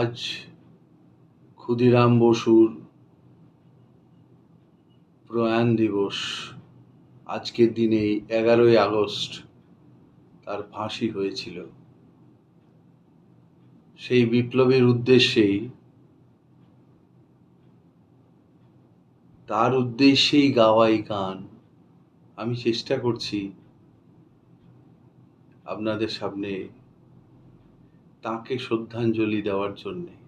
আজ ক্ষুদিরাম বসুর প্রয়াণ দিবস। আজকের দিনেই এগারোই আগস্ট তার ফাঁসি হয়েছিল। সেই বিপ্লবের উদ্দেশ্যেই, তার উদ্দেশ্যেই গাওয়াই গান। আমি চেষ্টা করছি আপনাদের সামনে তাকে শ্রদ্ধাঞ্জলি দেওয়ার জন্যে।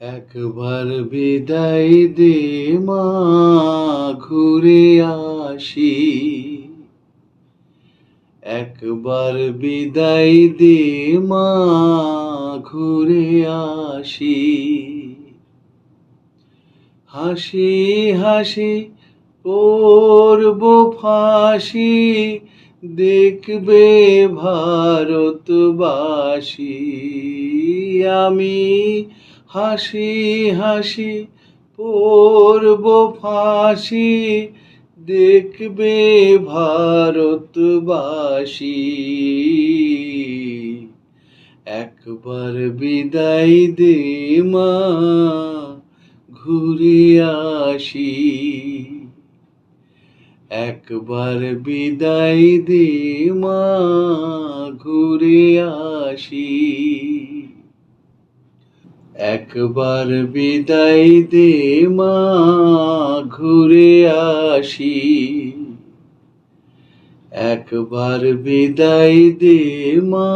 একবার বিদায় দে মা, ঘুরে আসি। একবার বিদায় দে মা, ঘুরে আসি। হাসি হাসি পড়ব ফাঁসি দেখবে ভারতবাসী। আমি হাসি হাসি পড়ব ফাঁসি, দেখবে ভারতবাসী। একবার বিদায় দে মা, ঘুরে আসি। একবার বিদায় দে মা, ঘুরে আসি। একবার বিদায় দে মা, ঘুরে আসি। একবার বিদায় দে মা,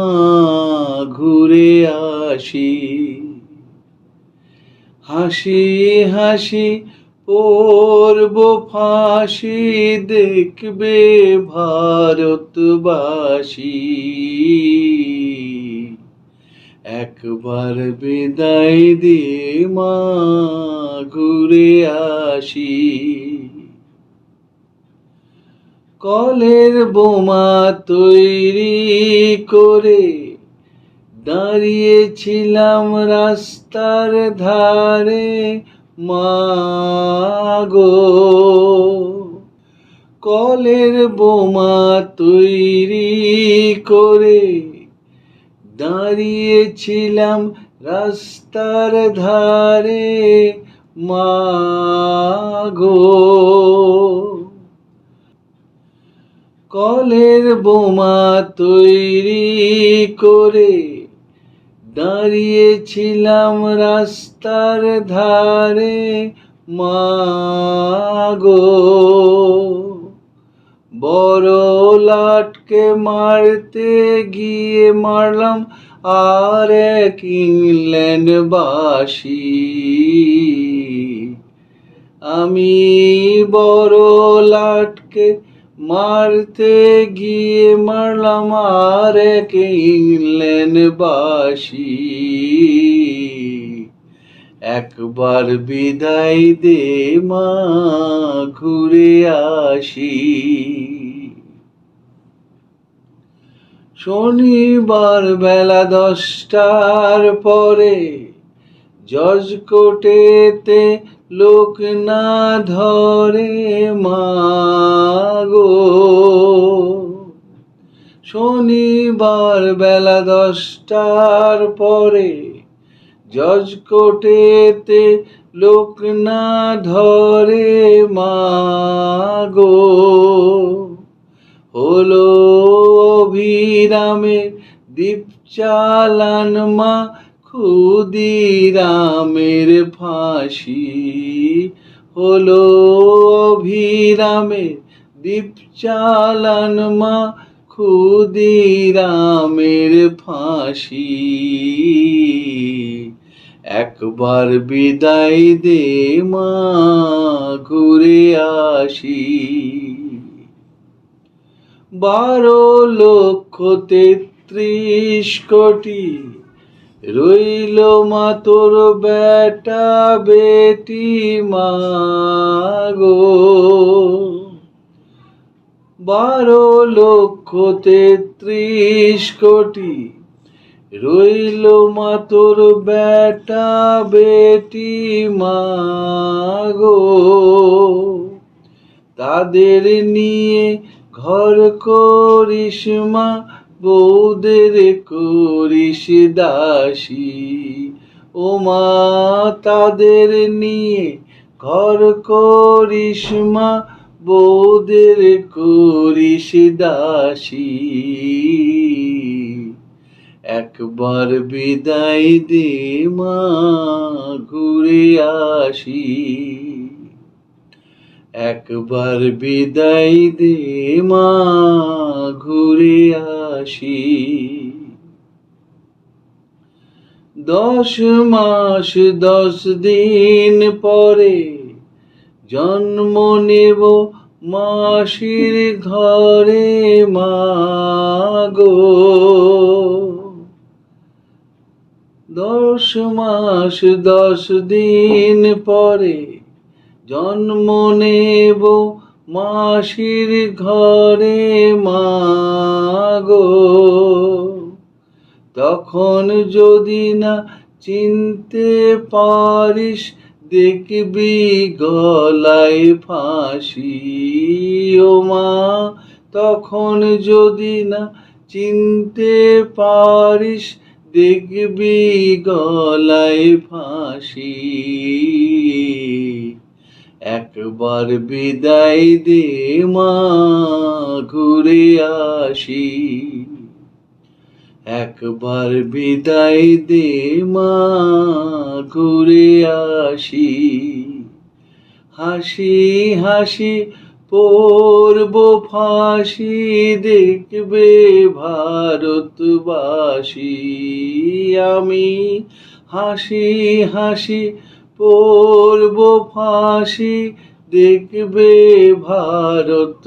ঘুরে আসি। হাসি হাসি পড়ব ফাঁসি দেখবে ভারতবাসী। একবার বিদায় দে মা ঘুরে আসি। কলের বোমা তৈরি করে দাঁড়িয়েছিলাম রাস্তার ধারে। মাগো কলের বোমা তৈরি করে দাঁড়িয়েছিলাম রাস্তার ধারে মাগো। কলের বোমা তৈরি করে দাঁড়িয়েছিলাম রাস্তার ধারে মাগো বড় লাটকে মারতে গিয়ে মারলাম, আর এক ইংল্যান্ডবাসী। আমি বড় লাটকে মারতে গিয়ে মারলাম আর এক ইংল্যান্ডবাসী একবার বিদায় দে মা, ঘুরে আসি। শনিবার বেলা দশটার পরে জজ কোর্টেতে লোক না ধরে মাগো। শনিবার বেলা দশটার পরে জজ কোর্টেতে লোক না ধরে মাগো। হলো অভিরামের দীপ চালান মা ক্ষুদিরামের ফাঁসি হলো অভিরামের দীপ চালান মা ক্ষুদিরামের ফাঁসি। একবার বিদায় দে মা, ঘুরে আসি। বারো লক্ষ তেত্রিশ কোটি রইল মা তোর বেটা বেটি মাগো বারো লক্ষ তেত্রিশ কোটি রইল মা তোর বেটা বেটি মাগো তাদের নিয়ে ঘর করিস মা বৌদের করিস দাসী। ও মা, তাদের নিয়ে ঘর করিস মা, বৌদের করিস দাসী। একবার বিদায় দে মা, ঘুরে আসি। একবার বিদায় দে মা, ঘুরে আসি দশ মাস, দশ দিন পরে জন্ম নেব মাসির ঘরে মাগো দশ মাস, দশ দিন পরে জন্ম নেব মাসির ঘরে মাগো। তখন যদি না চিনতে পারিস, দেখবি গলায় ফাঁসি ও মা। তখন যদি না চিনতে পারিস, দেখবি গলায় ফাঁসি একবার বিদায় দে মা, ঘুরে আসি। একবার বিদায় দে মা, ঘুরে আসি। হাসি হাসি পড়ব ফাঁসি দেখবে ভারতবাসী। আমি হাসি হাসি পড়ব ফাঁসি, দেখবে ভারতবাসী।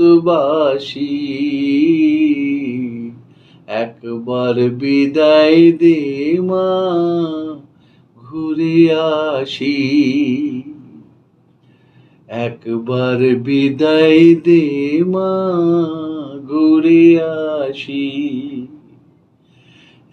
একবার বিদায় দে মা, ঘুরে আসি। একবার বিদায় দে মা, ঘুরে আসি।